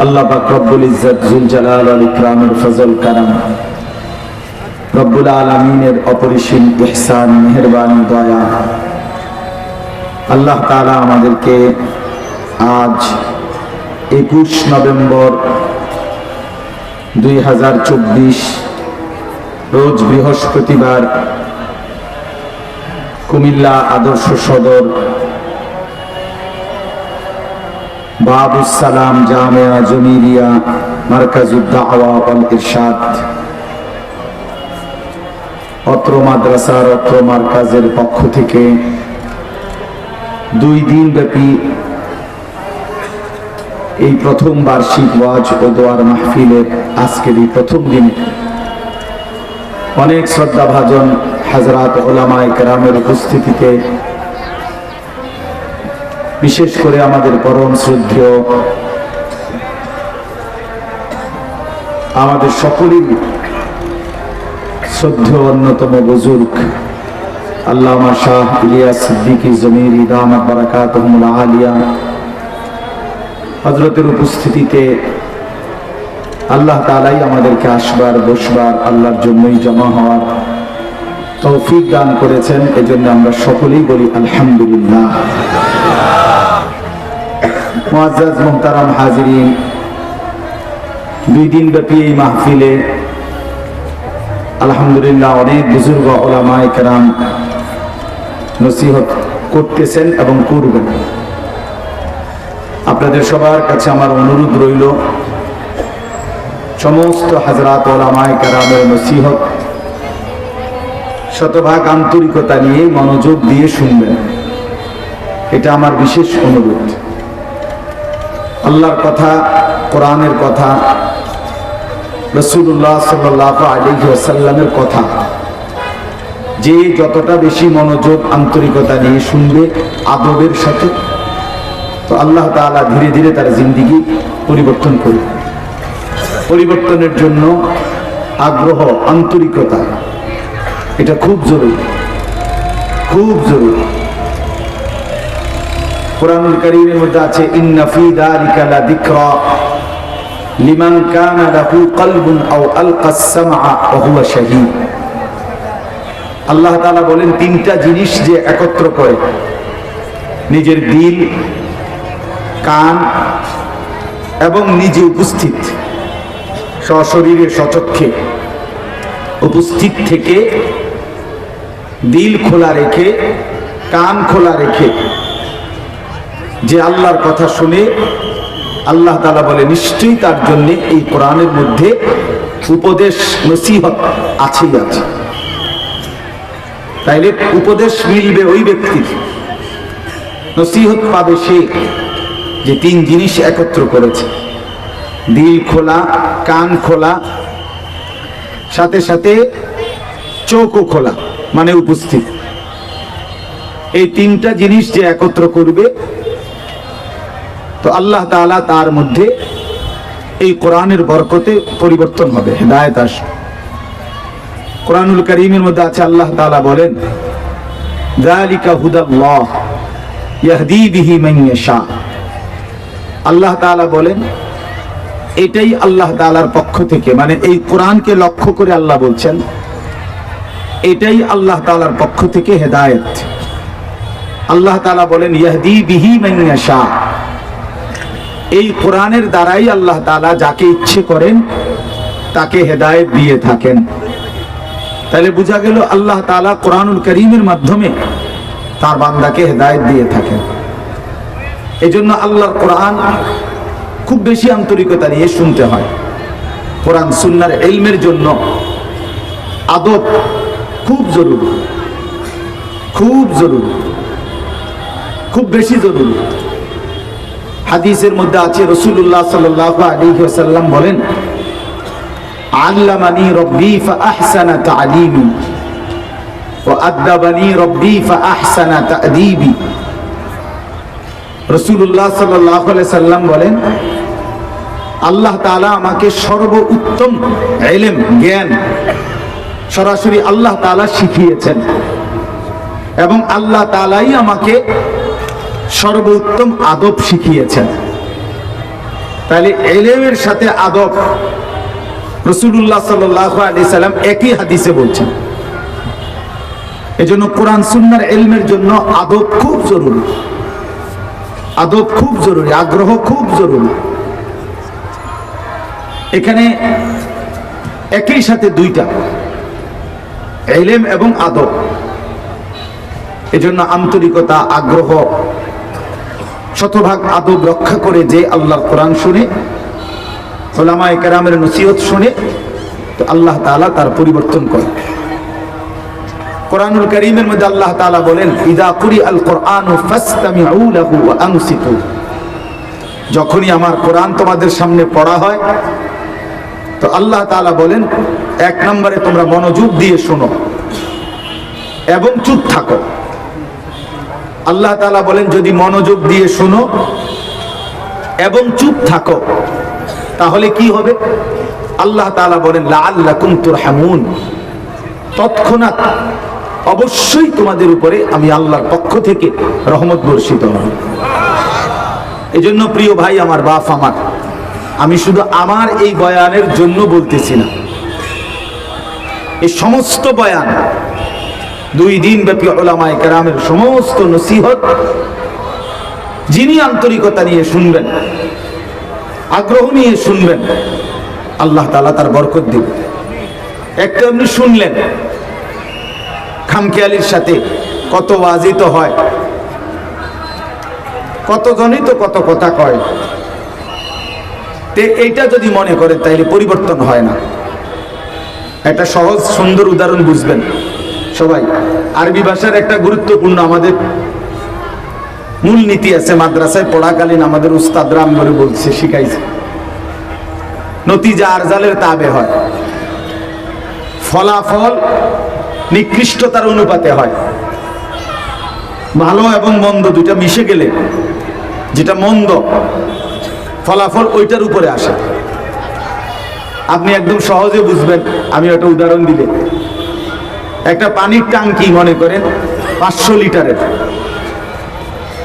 আল্লাহ পাক রব্বুল ইজ্জত, জুল জালাল আল ইকরামের ফজল কারাম রব্বুল আলমিনের অপরিসীম ইহসান, মেহরবানি, দয়া। আল্লাহ তাআলা আমাদেরকে আজ একুশ নভেম্বর দুই হাজার চব্বিশ, রোজ বৃহস্পতিবার কুমিল্লা আদর্শ সদর অত্র মাদ্রাসার অত্র মার্কাজের পক্ষ থেকে দুই দিন ব্যাপী এই প্রথম বার্ষিক ওয়াজ ও দোয়ার মাহফিলের আজকের এই প্রথম দিনে অনেক শ্রদ্ধাভাজন হাজরাত ওলামায় কেরামের উপস্থিতিতে বিশেষ করে আমাদের পরম শ্রদ্ধেয় আমাদের সকলের শ্রদ্ধেয় অন্যতম বুজুর্গ আল্লামা শাহ ইলিয়াস সিদ্দিকী জমির ইদামাত বারাকাত আলিয়া। হজরতের উপস্থিতিতে আল্লাহ তালাই আমাদেরকে আসবার, বসবার, আল্লাহর জন্যই জমা হওয়ার তৌফিক দান করেছেন। এজন্য আমরা সকলেই বলি আলহামদুলিল্লাহ। মুআজ্জাজ মুহতারাম হাজিরিন, দুই দিন ব্যাপী এই মাহফিলে আলহামদুলিল্লাহ অনেক বুজুর্গ ওলামায়ে কেরাম নসিহত করতেছেন এবং করবেন। আপনাদের সবার কাছে আমার অনুরোধ রইল, সমস্ত হাজরাত ওলামায় কারামের নসিহত শতভাগ আন্তরিকতা নিয়ে মনোযোগ দিয়ে শুনবেন। এটা আমার বিশেষ অনুরোধ। আল্লাহর কথা, কোরআনের কথা রসুল্লাহ সাল্লাহ আলী আসাল্লামের কথা। যে যতটা বেশি মনোযোগ, আন্তরিকতা নিয়ে শুনবে, আদবের সাথে, তো আল্লাহ তাআলা ধীরে ধীরে তার জিন্দিগি পরিবর্তন করবে। পরিবর্তনের জন্য আগ্রহ, আন্তরিকতা, এটা খুব জরুরি। খুব জরুরি। কোরআনুল কারীমের মধ্যে আছে, ইন্না ফি যালিকা লাযিকরা লিমান কানা লাহু কলবুন আও আলকাস সামআ ওয়া হুয়া শাহীদ। আল্লাহ তাআলা বলেন, তিনটা জিনিস যে একত্র করে, নিজের দিল, কান এবং নিজে উপস্থিত, সশরীরে সচক্ষে উপস্থিত থেকে দিল খোলা রেখে, কান খোলা রেখে যে আল্লাহর কথা শুনে আল্লাহ তালা বলে, নিশ্চয়ই তার জন্য এই কোরআনের মধ্যে উপদেশ নসিহত আছেই আছে। তাইলে উপদেশ মিলবে ওই ব্যক্তির। নসিহত পাবে সে যে তিন জিনিস একত্র করেছে। দিল খোলা, কান খোলা, সাথে সাথে চোখও খোলা মানে উপস্থিত। এই তিনটা জিনিস যে একত্র করবে তো আল্লাহ তাআলা তার মধ্যে এই কোরআনের বরকতে পরিবর্তন হবে, হেদায়ত আসবে। কোরআনুল করিমের মধ্যে আছে, আল্লাহ তাআলা বলেন আল্লাহ বলেন, এটাই আল্লাহ তাআলার পক্ষ থেকে মানে এই কোরআনকে লক্ষ্য করে আল্লাহ বলছেন, এটাই আল্লাহ তাআলার পক্ষ থেকে হেদায়েত। আল্লাহ তাআলা বলেন, ইয়াহদি বিহি মান ইয়াশা। এই কোরআনের দ্বারাই আল্লাহ তালা যাকে ইচ্ছে করেন, তাকে হেদায়েত দিয়ে থাকেন। তাহলে বোঝা গেল আল্লাহ তাআলা কোরআনুল করিমের মাধ্যমে তার বান্দাকে হেদায়েত দিয়ে থাকেন। এই জন্য আল্লাহর কোরআন খুব বেশি আন্তরিকতা নিয়ে শুনতে হয়। কোরআন সুন্নার এলমের জন্য আদব খুব জরুরি। খুব জরুরি। খুব বেশি জরুরি। হাদিসের মধ্যে আছে রসুল্লাহ বলেন, আল্লামানি রব্বি তালিমি রব্বি সাল্লাম বলেন, আল্লাহ তাআলা আমাকে সর্বোত্তম জ্ঞান সরাসরি আল্লাহ তাআলা শিখিয়েছেন এবং আল্লাহ তালাই আমাকে সর্বোত্তম আদব শিখিয়েছেন। তাহলে এলেমের সাথে আদব রসুল্লাহ সাল্লাহ আলি সাল্লাম একই হাদিসে বলছেন। এজন্য কোরআন সুন্নার এলমের জন্য আদব খুব জরুরি। আদব খুব জরুরি, আগ্রহ খুব জরুরি। এখানে একই সাথে দুইটা, এলেম এবং আদব। এজন্য আন্তরিকতা, আগ্রহ শতভাগ আদব রক্ষা করে যে আল্লাহর কোরআন শুনে, ওলামায়ে কেরামের নসিহত শুনে, তো আল্লাহ তাআলা তার পরিবর্তন করে। কোরআনুল করিমের মধ্যে আল্লাহ তাআলা বলেন, ইদা কুরি আল কোরআন যখনই আমার কোরআন তোমাদের সামনে পড়া হয়, তো আল্লাহ তাআলা বলেন, এক নম্বরে তোমরা মনোযোগ দিয়ে শোনো এবং চুপ থাকো। আল্লাহ তালা বলেন, যদি মনোযোগ দিয়ে শোনো এবং চুপ থাকো, তাহলে কি হবে? আল্লাহ তাআলা বলেন, লাআল্লাকুম তুরহামুন। তৎক্ষণাৎ অবশ্যই তোমাদের উপরে আমি আল্লাহর পক্ষ থেকে রহমত বর্ষিত হব এই জন্য প্রিয় ভাই, আমার বাপ আমার, আমি শুধু আমার এই বয়ানের জন্য বলতেছি না। এই সমস্ত বয়ান দুই দিন ব্যাপী ওলামায় কেরামের সমস্ত নসিহত যিনি আন্তরিকতা নিয়ে শুনবেন, আগ্রহ নিয়ে শুনবেন, আল্লাহ তালা তার বরকত দিবে। একটা এমনি শুনলেন খামখেয়ালির সাথে কত ওয়াজিত হয় কতজনই তো কত কথা কয়। তে এইটা যদি মনে করেন তাইলে পরিবর্তন হয় না। একটা সহজ, সুন্দর উদাহরণ বুঝবেন। সবাই, আরবি ভাষার একটা গুরুত্বপূর্ণ আমাদের মূল নীতি আছে মাদ্রাসায়, পড়াকালীন আমাদের উস্তাদরা আমি বলে বলছে, শিখাইছে। নতিজা আরজালের তাবে হয়। ফলাফল নিকৃষ্টতার অনুপাতে হয়। ভালো এবং মন্দ দুটা মিশে গেলে, যেটা মন্দ, ফলাফল ওইটার উপরে আসে। আপনি একদম সহজে বুঝবেন, আমি একটা উদাহরণ দিলে। একটা পানির ট্যাঙ্কি মনে করেন, পাঁচশো লিটারের।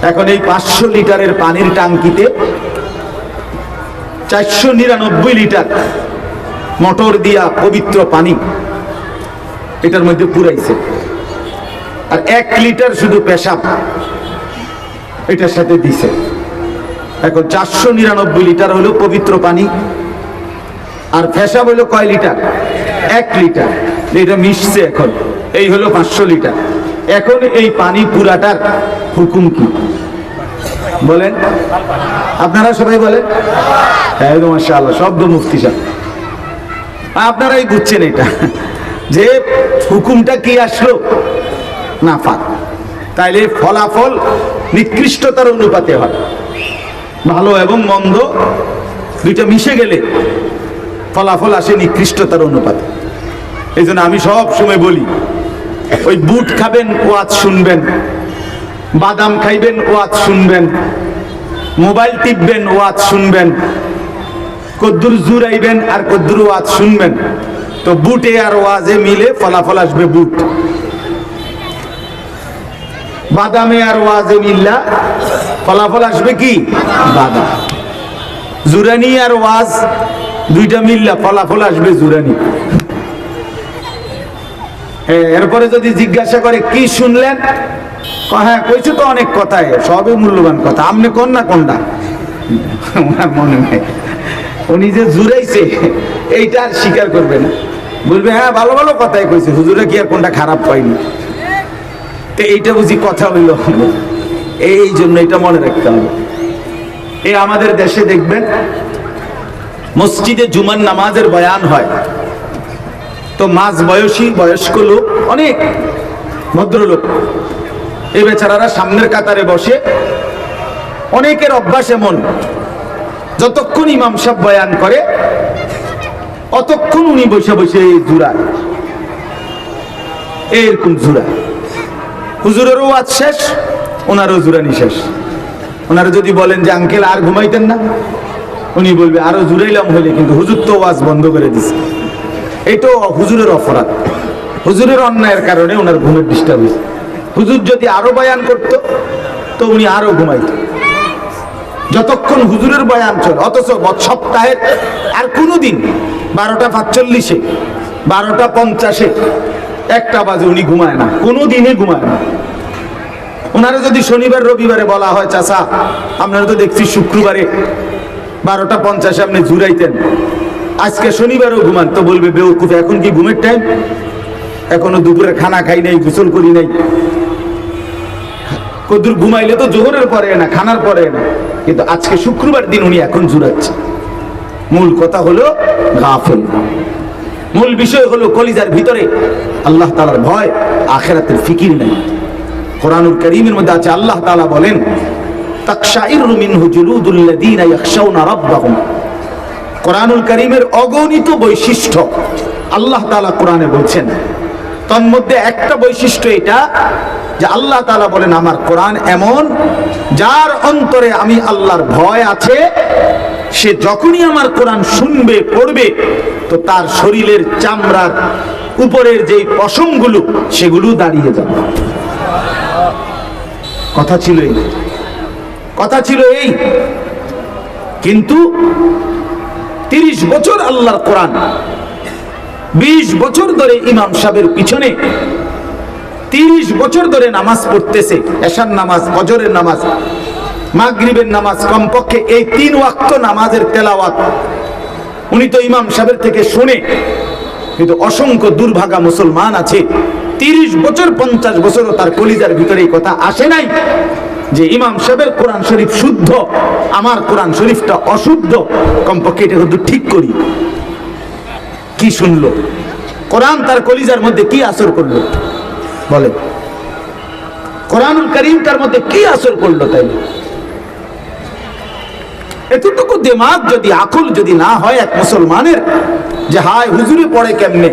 এখন এই পাঁচশো লিটারের পানির ট্যাঙ্কিতে চারশো নিরানব্বই লিটার মোটর দিয়া পবিত্র পানি এটার মধ্যে পুরাইছে। আর এক লিটার শুধু পেশাব এটার সাথে দিছে। এখন চারশো নিরানব্বই লিটার হলো পবিত্র পানি, আর পেশাব হলো কয় লিটার? এক লিটার। এটা মিশছে এখন। এই হলো পাঁচশো লিটার। এখন এই পানি পুরাটার হুকুম কি? বলেন। আপনারা সবাই বলেন। একদম মাশাআল্লাহ শব্দ মুফতি সাহেব। আপনারাই বুঝছেন এটা। যে হুকুমটা কি আসলো? না ফাক তাইলে ফলাফল নিকৃষ্টতার অনুপাতে হয়। ভালো এবং মন্দ দুইটা মিশে গেলে ফলাফল আসে নিকৃষ্টতার অনুপাতে। এই আমি সব সময় বলি ওই বুট খাবেন, ওয়াজ শুনবেন। বাদাম খাইবেন, ওয়াজ শুনবেন। মোবাইল টিপবেন, ওয়াজ শুনবেন। কদ্দুর জুরাইবেন আর কদ্দুর ওয়াজ শুনবেন। তো বুটে আর ওয়াজে মিলে ফলাফল আসবে বুট। বাদামে আর ওয়াজে মিল্লা, ফলাফল আসবে কি? বাদাম। জুরানি আর ওয়াজ, দুইটা মিল্লা, ফলাফল আসবে জুরানি। এরপরে যদি জিজ্ঞাসা করে, কি শুনলেন? হ্যাঁ কইছো তো অনেক কথাই, সবই মূল্যবান কথা। আপনি কোন না কোনটা? মনে নাই। উনি যে জুড়াইছে, এইটা আর স্বীকার করবে না। বলবে হ্যাঁ ভালো ভালো কথাই কইছে, হুজুরে কি আর কোনটা খারাপ পাইনি? তো এইটা বুঝি কথা হইল। এই জন্য এটা মনে রাখতে হবে। এই আমাদের দেশে দেখবেন, মসজিদে জুমার নামাজের বয়ান হয়। তো মাঝ বয়সী বয়স্ক লোক, অনেক ভদ্রলোক। এই বেচারারা সামনের কাতারে বসে। অনেকের অভ্যাস এমন, যতক্ষণ ইমাম সাহেব বয়ান করে, অতক্ষণ উনি বসে বসে জুড়ায় এরকম জুড়া। হুজুরেরও ওয়াজ শেষ, ওনারও জুরানি শেষ। ওনারা যদি বলেন যে, আঙ্কেল, আর ঘুমাইতেন না? উনি বলবে, আরও জুড়াইলাম হলে কিন্তু হুজুর তো ওয়াজ বন্ধ করে দিছে। এটাও হুজুরের অপরাধ। হুজুরের অন্যায়ের কারণে ওনার ঘুমের ডিস্টার্ব হয়েছে হুজুর যদি আরও বয়ান করত, তো উনি আরও ঘুমাইত। যতক্ষণ হুজুরের বয়ান চল, অথচ সপ্তাহের আর কোনো দিন বারোটা পাঁচচল্লিশে, বারোটা পঞ্চাশে একটা বাজে উনি ঘুমায় না কোনো দিনে ঘুমায় না। ওনারা যদি শনিবার, রবিবারে বলা হয়, চাচা, আপনারা তো দেখছি শুক্রবারে বারোটা পঞ্চাশে আপনি জুড়াইতেন। আজকে শনিবারও ঘুমান, তো বলবে বেউকুফ এখন কি ঘুমের টাইম এখনও দুপুরে খানা খাই নাই, গোসল করি নাই। কদুর ঘুমাইলে তো জোহরের পরে না, খানার পরে না। কিন্তু আজকে শুক্রবার দিন উনি এখন জুড়াচ্ছে। মূল কথা হলো গাফেল। মূল বিষয় হলো কলিজার ভিতরে আল্লাহ তালার ভয়, আখেরাতের ফিকির নেই। কোরআনুল করিমের মধ্যে আছে, আল্লাহ তালা বলেন, তাকশাইরু মিনহু জুলুদুল্লাযীনা ইয়াখশাউনা রাব্বাহুম। কোরআনুল করিমের অগণিত বৈশিষ্ট্য। আল্লাহ তাআলা কোরআনে বলছেন, তন্মধ্যে একটা বৈশিষ্ট্য এটা, যে আল্লাহ তালা বলেন, আমার কোরআন এমন, যার অন্তরে আমি আল্লাহর ভয় আছে, সে যখনই আমার কোরআন শুনবে, পড়বে, তো তার শরীরের চামড়ার উপরের যেই পশমগুলো, সেগুলো দাঁড়িয়ে যাবে। কথা ছিল এই। কথা ছিল এই। কিন্তু তিরিশ বছর আল্লাহর কোরআন। বিশ বছর ধরে ইমাম সাহেবের পিছনে। তিরিশ বছর ধরে নামাজ পড়তেছে, এশার নামাজ, ফজরের নামাজ, মাগরিবের নামাজ কমপক্ষে এই তিন ওয়াক্ত নামাজের তেলাওয়াত। উনি তো ইমাম সাহেবের থেকে শুনে, কিন্তু অসংখ্য দুর্ভাগা মুসলমান আছে। তিরিশ বছর, পঞ্চাশ বছরও তার কলিজার ভিতরে এই কথা আসে নাই। যে ইমাম সাহেবের কোরআন শরীফ শুদ্ধ, আমার কোরআন শরীফটা অশুদ্ধ, কমপক্ষে এটা কিন্তু ঠিক করি। কি শুনলো? কোরআন তার কলিজার মধ্যে কি আসর করল? বলে, কোরআনুল করিম তার মধ্যে কি আসর করল তাই এতটুকু দিমাগ যদি, আকুল যদি না হয় এক মুসলমানের, যে হায়, হুজুরে পড়ে কেমনে?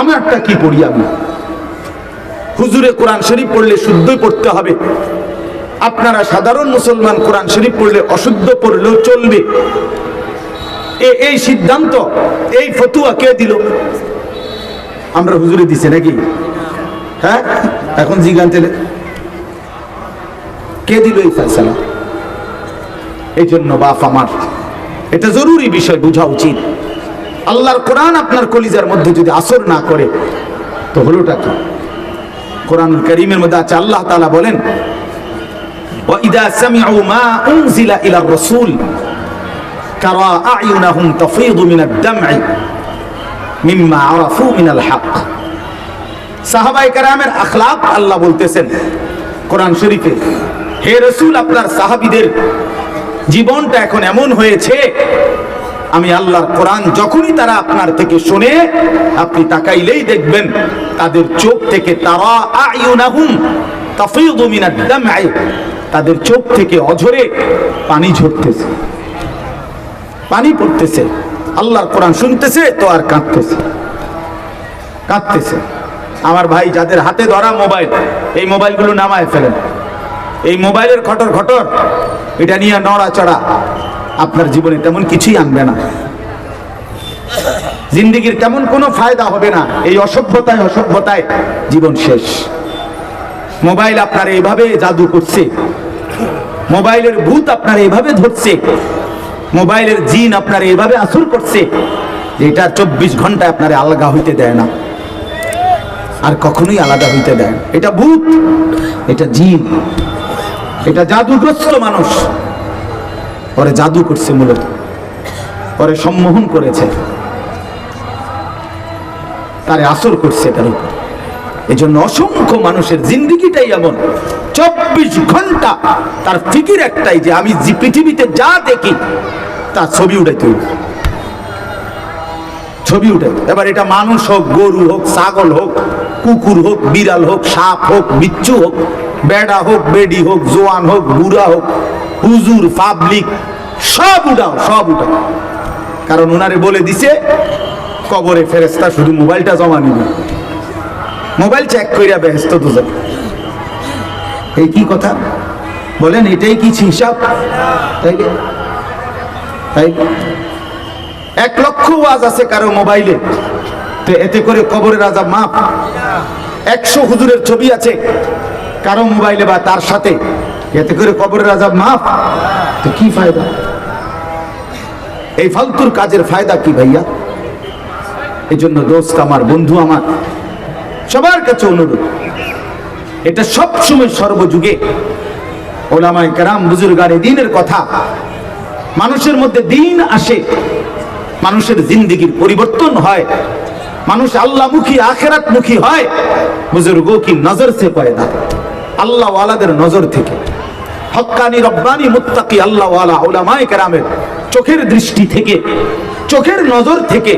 আমারটা কি পড়ি আমি? হুজুরে কোরআন শরীফ পড়লে শুদ্ধই পড়তে হবে। আপনারা সাধারণ মুসলমান কোরআন শরীফ পড়লে অশুদ্ধ পড়লেও চলবে। এই সিদ্ধান্ত, এই ফতুয়া কে দিল? আমরা হুজুরে দিছে নাকি? হ্যাঁ? এখন জিগান তেলে। কে দিল এই ফেসলা এই জন্য বাপ আমার, এটা জরুরি বিষয়, বোঝা উচিত। আল্লাহর কোরআন আপনার কলিজার মধ্যে যদি আসর না করে, তো হলোটা কি? কোরআন করিমের মধ্যে আছে আল্লাহ তাআলা বলেন وإذا سمعوا ما أنزل إلى الرسول ترى أعينهم تفيض من الدمع مما عرفوا من الحق সাহাবাই কারামের আখলাক আল্লাহ বলতেছেন কোরআন শরীফে হে রসুল আপনার সাহাবিদের জীবনটা এখন এমন হয়েছে আমি আল্লাহর কোরআন যখনই তারা আপনার থেকে শুনে, আপনি তাকাইলেই দেখবেন তাদের চোখ থেকে তারা আয়ুনাহুম তাফিদু মিনাদ দাম'i তাদের চোখ থেকে অঝরে পানি ঝরতেছে। পানি পড়তেছে। আল্লাহর কোরআন শুনতেছে তো আর কাঁদতেছে। কাঁদতেছে। আমার ভাই যাদের হাতে ধরা মোবাইল, এই মোবাইলগুলো নামায় ফেলেন। এই মোবাইলের খটর খটর, এটা নিয়ে নড়াচড়া। আপনার জীবনে তেমন কিছুই আনবে না। জিন্দিগির তেমন কোনো ফায়দা হবে না। এই অসভ্যতায় অসভ্যতায় জীবন শেষ। মোবাইল আপনার এইভাবে জাদু করছে। মোবাইলের ভূত আপনার এইভাবে ধরছে। মোবাইলের জিন আপনার এইভাবে আসর করছে। এটা চব্বিশ ঘন্টায় আপনার আলগা হইতে দেয় না। আর কখনোই আলাদা হইতে দেয় এটা ভূত, এটা জিন, এটা জাদুগ্রস্ত মানুষ। পরে জাদু করছে মূলত। পরে সম্মোহন করেছে। তারে আসর করছে তার উপর। এই জন্য অসংখ্য মানুষের জিন্দিগিটাই এমন। চব্বিশ ঘণ্টা তার ফিকির একটাই যে আমি পৃথিবীতে যা দেখি, তার ছবি উঠাইতে হইবে। ছবি উঠে এবার এটা মানুষ হোক, গরু হোক, ছাগল হোক, কুকুর হোক, বিড়াল হোক, সাপ হোক, বিচ্ছু হোক বেড়া হোক, বেডি হোক, জোয়ান হোক, বুড়া হোক, হুজুর, পাবলিক, সব উঠাও সব উঠাও। কারণ ওনারে বলে দিছে, কবরে ফেরেস্তা শুধু মোবাইলটা জমা নিবে। মোবাইল চেক কইরা ব্যস্ত তো যাবে এই কি কথা? বলেন, এটাই কি হিসাব? তাই তাই এক লক্ষ ওয়াজ আছে কারও মোবাইলে। তো এতে করে কবরের আজাব মাপ একশো হুজুরের ছবি আছে। কারও মোবাইলে বা তার সাথে, এতে করে কবরের আজাব মাফ। তো কি ফায়দা? এই ফালতুর কাজের ফায়দা কি ভাইয়া? এই জন্য দোস্ত আমার, বন্ধু আমার, সবার কাছে অনুরোধ, এটা সব সময় সর্বযুগে ওলামাই কেরাম বুজুর্গারে দিনের কথা। মানুষের মধ্যে দিন আসে, মানুষের জিন্দিগির পরিবর্তন হয়, মানুষ আল্লাহমুখী আখেরাত মুখী হয়। বুজুর্গ কি নজর সে পয়দা আল্লাহ ওয়ালাদের নজর থেকে। হক্কানি রব্বানি মুত্তাকি আল্লাহ ওয়ালা ওলামায়ে কেরামের চোখের দৃষ্টি থেকে, চোখের নজর থেকে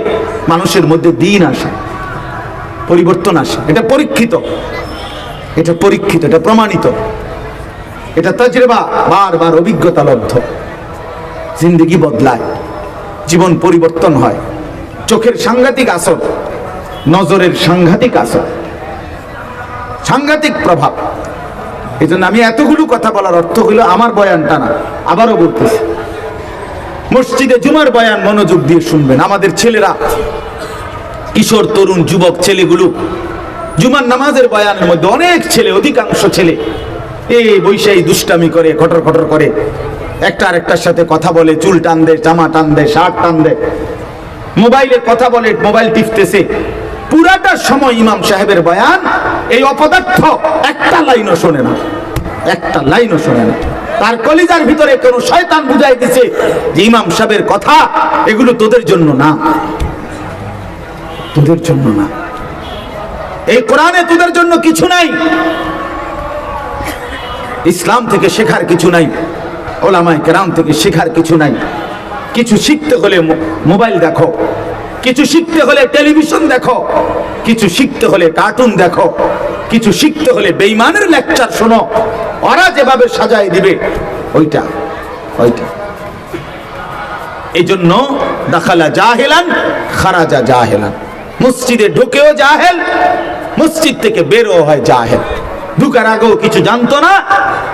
মানুষের মধ্যে দিন আসে, পরিবর্তন আসে। এটা পরীক্ষিত। এটা পরীক্ষিত, এটা প্রমাণিত। এটা তজরেবা, বারবার অভিজ্ঞতা লব্ধ। জিন্দগি বদলায়, জীবন পরিবর্তন হয়। চোখের সাংঘাতিক আসর, নজরের সাংঘাতিক আসর। সাংঘাতিক প্রভাব। এই জন্য আমি এতগুলো কথা বলার অর্থ হইল আমার বয়ানটা না, আবারও বলতেছি। মসজিদে জুমার বয়ান মনোযোগ দিয়ে শুনবেন, আমাদের ছেলেরা, কিশোর, তরুণ, যুবক ছেলেগুলো। জুমার নামাজের বয়ানের মধ্যে অনেক ছেলে, অধিকাংশ ছেলে, এই বৈশাই দুষ্টামি করে, খটর খটর করে। একটা আরেকটার সাথে কথা বলে, চুল টান দেয়, জামা টান দেয়, শার্ট টান দেয়। মোবাইলে কথা বলে, মোবাইল টিপতেছে। পুরাটা সময় ইমাম সাহেবের বয়ান, এই অপদার্থ একটা লাইনও শোনে না। একটা লাইনও শোনে না। তার কলিজার ভিতরে কোন শয়তান বুঝাই দিছে যে ইমাম সাহেবের কথা, এগুলো তোদের জন্য না। তোদের জন্য না। এই কোরআনে তোদের জন্য কিছু নাই। ইসলাম থেকে শেখার কিছু নাই। ওলামায় কেরাম থেকে শেখার কিছু নাই। কিছু শিখতে হলে মোবাইল দেখো। কিছু শিখতে হলে টেলিভিশন দেখো, কিছু শিখতে হলে কার্টুন দেখো, কিছু শিখতে হলে বেইমানের লেকচার শোনো, ওরা যেভাবে সাজায় দিবে, ওইটা ওইটা। এই জন্য দাখালা জাহেলান, খারাজা জাহেলান। মসজিদে ঢুকেও জাহেল, মসজিদ থেকে বেরও হয় জাহেল। ঢুকার আগেও কিছু জানতো না,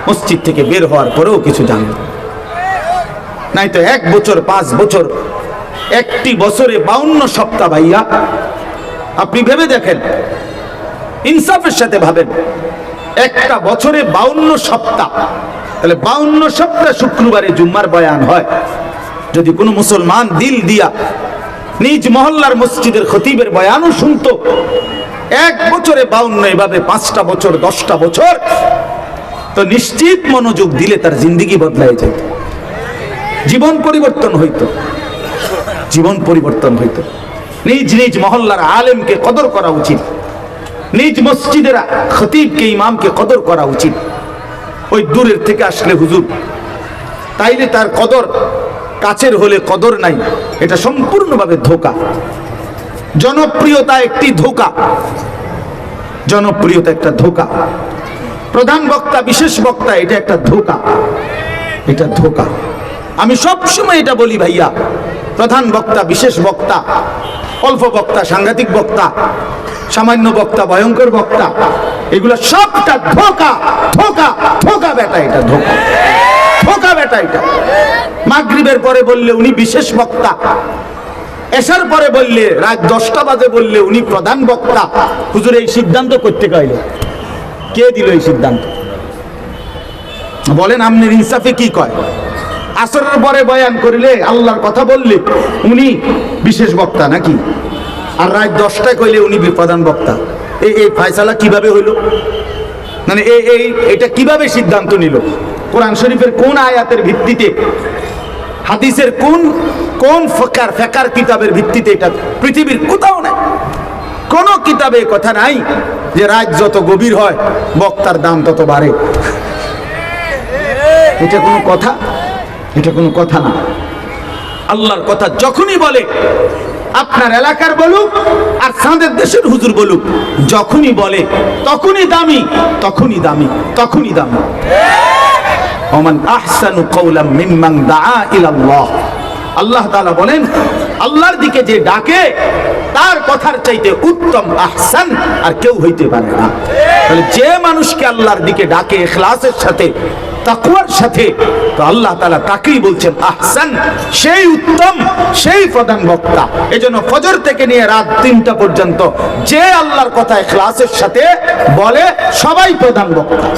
মসজিদ থেকে বের হওয়ার পরেও কিছু জানতো নাই তো এক বছর, পাঁচ বছর একটি বছরে বাউন্ন সপ্তাহ ভাইয়া। আপনি ভেবে দেখেন, ইনসাফের সাথে ভাবেন, একটা বছরে বাউন্ন সপ্তাহ। তাহলে বাউন্ন সপ্তাহ শুক্রবারে জুম্মার বয়ান হয়। যদি কোনো মুসলমান দিল দিয়া নিজ মহল্লার মসজিদের খতিবের বয়ানও শুনতো, এক বছরে বাউন্ন, এভাবে পাঁচটা বছর, দশটা বছর, তো নিশ্চিত মনোযোগ দিলে তার জিন্দিগি বদলাই যেত। জীবন পরিবর্তন হইতো। জীবন পরিবর্তন হইতো। নিজ নিজ মহল্লার আলেমকে কদর করা উচিত। নিজ মসজিদের খতিবকে, ইমামকে কদর করা উচিত। ওই দূরের থেকে আসলে হুজুর, তাইলে তার কদর কাছের হলে কদর নাই, এটা সম্পূর্ণভাবে ধোকা। জনপ্রিয়তা একটি ধোকা। জনপ্রিয়তা একটা ধোকা। প্রধান বক্তা, বিশেষ বক্তা, এটা একটা ধোকা। এটা ধোকা। আমি সবসময় এটা বলি ভাইয়া প্রধান বক্তা, বিশেষ বক্তা, অল্প বক্তা, সাংঘাতিক বক্তা, সামান্য বক্তা, ভয়ঙ্কর বক্তা, এগুলো সবটা ধোকা ধোকা ধোকা বেটা এটা, ধোকা ধোকা বেটা এটা। মাগরিবের পরে বললে উনি বিশেষ বক্তা এসার পরে বললে, রাত দশটা বাজে বললে উনি প্রধান বক্তা। হুজুর, এই সিদ্ধান্ত করতে কইল? কে দিল এই সিদ্ধান্ত? বলেন, আমনের ইনসাফে কি কয়? আসরের পরে বয়ান করিলে আল্লাহর কথা বললে উনি বিশেষ বক্তা নাকি? আর রাত দশটায় কইলে উনি প্রধান বক্তা। এই এই ফায়সালা কীভাবে হইল? মানে এই এই, এটা কীভাবে সিদ্ধান্ত নিল? কোরআন শরীফের কোন আয়াতের ভিত্তিতে, হাদিসের কোন কোন ফকার, ফেকার কিতাবের ভিত্তিতে এটা পৃথিবীর কোথাও নাই। কোন কিতাবে কথা নাই যে রাত যত গভীর হয়, বক্তার দাম তত বাড়ে। এটা কোনো কথা? এটা কোনো কথা না। আল্লাহর কথা যখনই বলে, আপনার এলাকার বলুক আর সাঁদের দেশের হুজুর বলুক, যখনই বলে, তখনই দামি তখনই দামি তখনই দামি। ওমান আহসানু মিম্মান দাআ ইলাল্লাহ। আল্লাহ বলেন, আল্লাহর দিকে যে ডাকে, তার কথার চাইতে উত্তম আহসান আর কেউ হইতে পারে না। তাহলে যে মানুষকে আল্লাহর দিকে ডাকে ইখলাসের সাথে তাকুয়ার সাথে। তো আল্লাহ তাআলা তাকেই বলছেন, আহসান, সেই উত্তম, সেই প্রধান বক্তা। এজন্য ফজর থেকে নিয়ে রাত তিনটা পর্যন্ত যে আল্লাহর কথা ইখলাসের সাথে বলে, সবাই প্রধান বক্তা।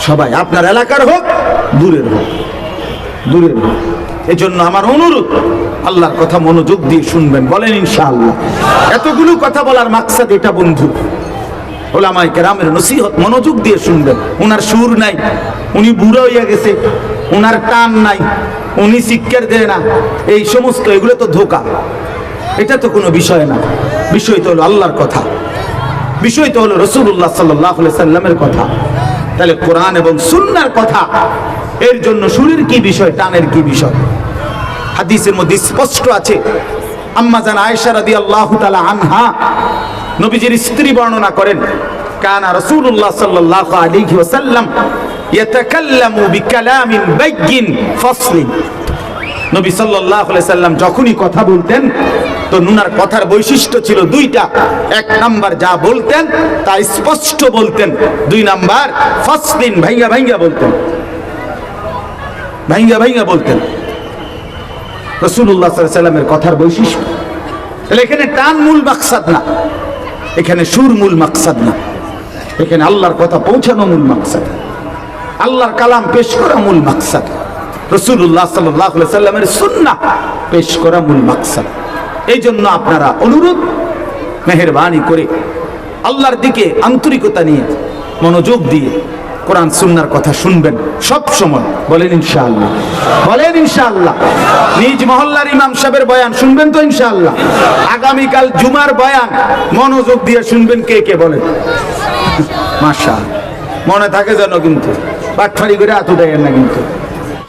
সবাই, আপনার এলাকার হোক, দূরের হোক দূরের হোক। এজন্য আমার অনুরোধ, আল্লাহর কথা মনোযোগ দিয়ে শুনবেন, বলেন ইনশাআল্লাহ। এতগুলো কথা বলার মাকসাদ এটা, বন্ধু। ওলামাই কেরামের নসিহত, মনোযোগ দিয়ে শুনবেন। ওনার সুর নাই, উনি বুড়ো হইয়া গেছে ওনার টান নাই, উনি শিক্ষার দেয় না, এই সমস্ত, এগুলো তো ধোকা। এটা তো কোনো বিষয় না। বিষয় তো হলো আল্লাহর কথা। বিষয় তো হলো রসুল্লাহ সাল্লাহ সাল্লামের কথা। তাহলে কোরআন এবং সুন্নার কথা, এর জন্য সুরের কি বিষয় টানের কি বিষয়? হাদিসের মধ্যে স্পষ্ট আছে। আম্মা জান আয়েশা রাদিয়াল্লাহু তাআলা আনহা নবীজির স্ত্রী বর্ণনা করেন, কানা রাসূলুল্লাহ সাল্লাল্লাহু আলাইহি ওয়াসাল্লাম ইয়াতাকাল্লামু বিকালামিন বাইয়িন ফাসলিন নবী সাল্লাল্লাহু আলাইহি সাল্লাম যখনই কথা বলতেন, তো নুনার কথার বৈশিষ্ট্য ছিল দুইটা। এক নাম্বার যা বলতেন, তা স্পষ্ট বলতেন। দুই নাম্বার, ফাসলিন ভাইঙ্গা ভাইঙ্গা বলতেন। ভাইঙ্গা ভাইঙ্গা বলতেন। রসুল্লাহ সাল্লামের কথার বৈশিষ্ট্য। তাহলে এখানে টান মূল মাকসাদ না। এখানে সুর মূল মাকসাদ না। এখানে আল্লাহর কথা পৌঁছানো মূল মাকসাদ। আল্লাহর কালাম পেশ করা মূল মাকসাদ। রসুল্লাহ সাল্লাহ সাল্লামের সুন্না পেশ করা মূল মাকসাদ। এই জন্য আপনারা অনুরোধ, মেহরবানি করে আল্লাহর দিকে আন্তরিকতা নিয়ে মনোযোগ দিয়ে কোরআন সুন্নার কথা শুনবেন সব সময়। বলেন ইনশাআল্লাহ। বলেন ইনশাআল্লাহ। নিজ মহল্লার ইমাম সাহেবের বয়ান শুনবেন তো ইনশাআল্লাহ? আগামীকাল জুমার বয়ান, মনোযোগ দিয়ে শুনবেন কে কে বলেন? মাশাআল্লাহ। মনে থাকে যেন কিন্তু, বাটফারি করে আতু দেয় না কিন্তু।